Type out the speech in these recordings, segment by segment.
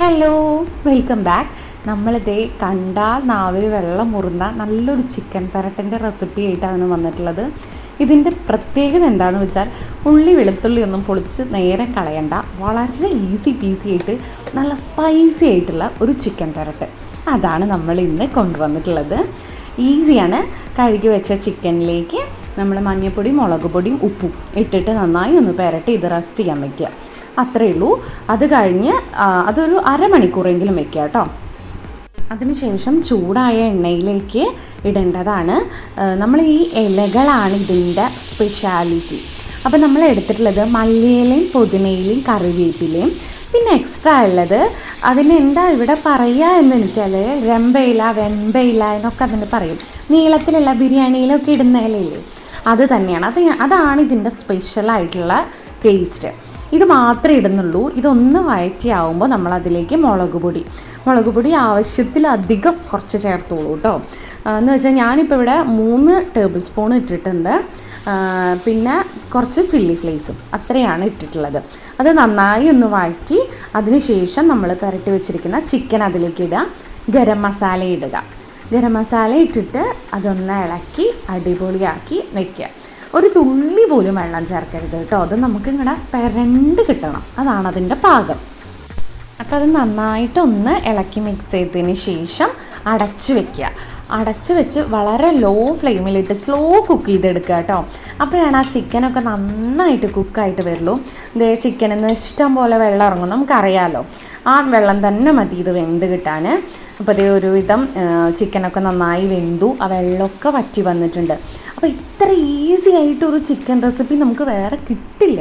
Hello welcome back നമ്മളിതേ കണ്ടാൽ നാവിൽ വെള്ളം മുറുന്ന നല്ലൊരു ചിക്കൻ പെരട്ടിന്റെ റെസിപ്പി ആയിട്ടാണ് വന്നിട്ടുള്ളത്. ഇതിന്റെ പ്രത്യേകത എന്താണെന്ന് വെച്ചാൽ ഉള്ളി വെളുത്തുള്ളി ഒന്നും പൊളിച്ച് നേരെ കളയണ്ട. വളരെ ഈസി പീസി ആയിട്ട് നല്ല സ്പൈസി ആയിട്ടുള്ള ഒരു ചിക്കൻ പെരട്ട്. അതാണ് നമ്മൾ ഇന്ന് കൊണ്ടുവന്നിട്ടുള്ളത്. ഈസിയാണ് കഴുകി വെച്ച ചിക്കനിലേക്ക് നമ്മൾ മഞ്ഞൾപ്പൊടിയും മുളക് പൊടിയും ഉപ്പും ഇട്ടിട്ട് നന്നായി ഒന്ന് പെരട്ടി ഇത് റെസ്റ്റ് ചെയ്യാൻ വയ്ക്കുക അത്രയേ ഉള്ളൂ. അത് കഴിഞ്ഞ് അതൊരു അരമണിക്കൂറെങ്കിലും വെക്കുക കേട്ടോ. അതിനുശേഷം ചൂടായ എണ്ണയിലേക്ക് ഇടേണ്ടതാണ്. നമ്മൾ ഈ ഇലകളാണ് ഇതിന്റെ സ്പെഷ്യാലിറ്റി അപ്പോൾ നമ്മൾ എടുത്തിട്ടുള്ളത് മല്ലിയിലയും പുതിനയിലയും കറിവേപ്പിലയും. പിന്നെ എക്സ്ട്രാ ഉള്ളത് അതിന് എന്താ ഇവിടെ പറയുക എന്ന് വെച്ചാൽ രമ്പയില വെമ്പയില എന്നൊക്കെ അതിന് പറയും. നീളത്തിലുള്ള ബിരിയാണിയിലൊക്കെ ഇടുന്ന ഇലയില്ലേ? അത് തന്നെയാണ്. അത് അതാണ് ഇതിന്റെ സ്പെഷ്യലായിട്ടുള്ള ടേസ്റ്റ് ഇത് മാത്രമേ ഇടുന്നുള്ളൂ. ഇതൊന്ന് വഴറ്റിയാവുമ്പോൾ നമ്മൾ അതിലേക്ക് മുളക് പൊടി. മുളക് പൊടി ആവശ്യത്തിലധികം കുറച്ച് ചേർത്തോളൂ കേട്ടോ എന്ന് വെച്ചാൽ ഞാനിപ്പോൾ ഇവിടെ മൂന്ന് ടേബിൾ സ്പൂൺ ഇട്ടിട്ടുണ്ട്. പിന്നെ കുറച്ച് ചില്ലി ഫ്ലേക്സും അത്രയാണ് ഇട്ടിട്ടുള്ളത്. അത് നന്നായി ഒന്ന് വഴറ്റി അതിനുശേഷം നമ്മൾ പുരട്ടി വെച്ചിരിക്കുന്ന ചിക്കൻ അതിലേക്ക് ഇടുക. ഗരം മസാല ഇടുക. ഗരം മസാല ഇട്ടിട്ട് അതൊന്ന് ഇളക്കി അടിപൊളിയാക്കി വെക്കുക. ഒരു തുള്ളി പോലും വെള്ളം ചേർക്കരുത് കേട്ടോ. അത് നമുക്ക് ഇങ്ങനെ പെരണ്ട് കിട്ടണം. അതാണ് അതിന്റെ പാകം. അപ്പോൾ അത് നന്നായിട്ടൊന്ന് ഇളക്കി മിക്സ് ചെയ്തതിന് ശേഷം അടച്ചു വെക്കുക. അടച്ചു വെച്ച് വളരെ ലോ ഫ്ലെയിമിലിട്ട് സ്ലോ കുക്ക് ചെയ്തെടുക്കുക കേട്ടോ. അപ്പോഴാണ് ആ ചിക്കനൊക്കെ നന്നായിട്ട് കുക്കായിട്ട് വരുള്ളൂ. ഇതേ ചിക്കനിൽ നിന്ന് ഇഷ്ടം പോലെ വെള്ളം ഇറങ്ങും നമുക്കറിയാലോ. ആ വെള്ളം തന്നെ മതി ഇത് വെന്ത് കിട്ടാൻ അപ്പോൾ അതേ ഒരുവിധം ചിക്കനൊക്കെ നന്നായി വെന്തു. ആ വെള്ളമൊക്കെ വറ്റി വന്നിട്ടുണ്ട്. അപ്പോൾ ഇത്ര ഈസി ആയിട്ടൊരു ചിക്കൻ റെസിപ്പി നമുക്ക് വേറെ കിട്ടില്ല.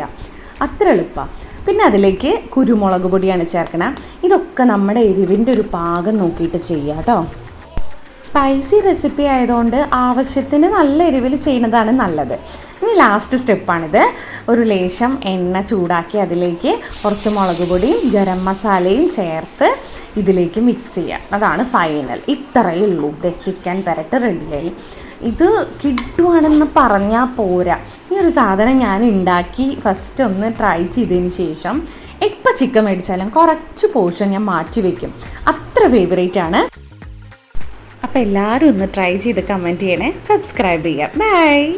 അത്ര എളുപ്പമാണ് പിന്നെ അതിലേക്ക് കുരുമുളക് പൊടിയാണ് ചേർക്കണം. ഇതൊക്കെ നമ്മുടെ എരിവിന്റെ ഒരു പാകം നോക്കിയിട്ട് ചെയ്യുക കേട്ടോ. സ്പൈസി റെസിപ്പി ആയതുകൊണ്ട് ആവശ്യത്തിന് നല്ല എരിവിൽ ചെയ്യുന്നതാണ് നല്ലത്. ഇനി ലാസ്റ്റ് സ്റ്റെപ്പാണിത് ഒരു ലേശം എണ്ണ ചൂടാക്കി അതിലേക്ക് കുറച്ച് മുളക് പൊടിയും ഗരം മസാലയും ചേർത്ത് ഇതിലേക്ക് മിക്സ് ചെയ്യാം. അതാണ് ഫൈനൽ ഇത്രയേ ഉള്ളൂ. ചിക്കൻ പെരട്ട് റെഡിയായി ഇത് കിട്ടുവാണെന്ന് പറഞ്ഞാൽ പോരാ. ഈ ഒരു സാധനം ഞാൻ ഉണ്ടാക്കി ഫസ്റ്റ് ഒന്ന് ട്രൈ ചെയ്തതിന് ശേഷം എപ്പോൾ ചിക്കൻ മേടിച്ചാലും കുറച്ച് പോർഷൻ ഞാൻ മാറ്റി വയ്ക്കും അത്ര ഫേവറേറ്റ് ആണ്. അപ്പോൾ എല്ലാവരും ഒന്ന് ട്രൈ ചെയ്ത് കമന്റ് ചെയ്യണേ. സബ്സ്ക്രൈബ് ചെയ്യാം. ബൈ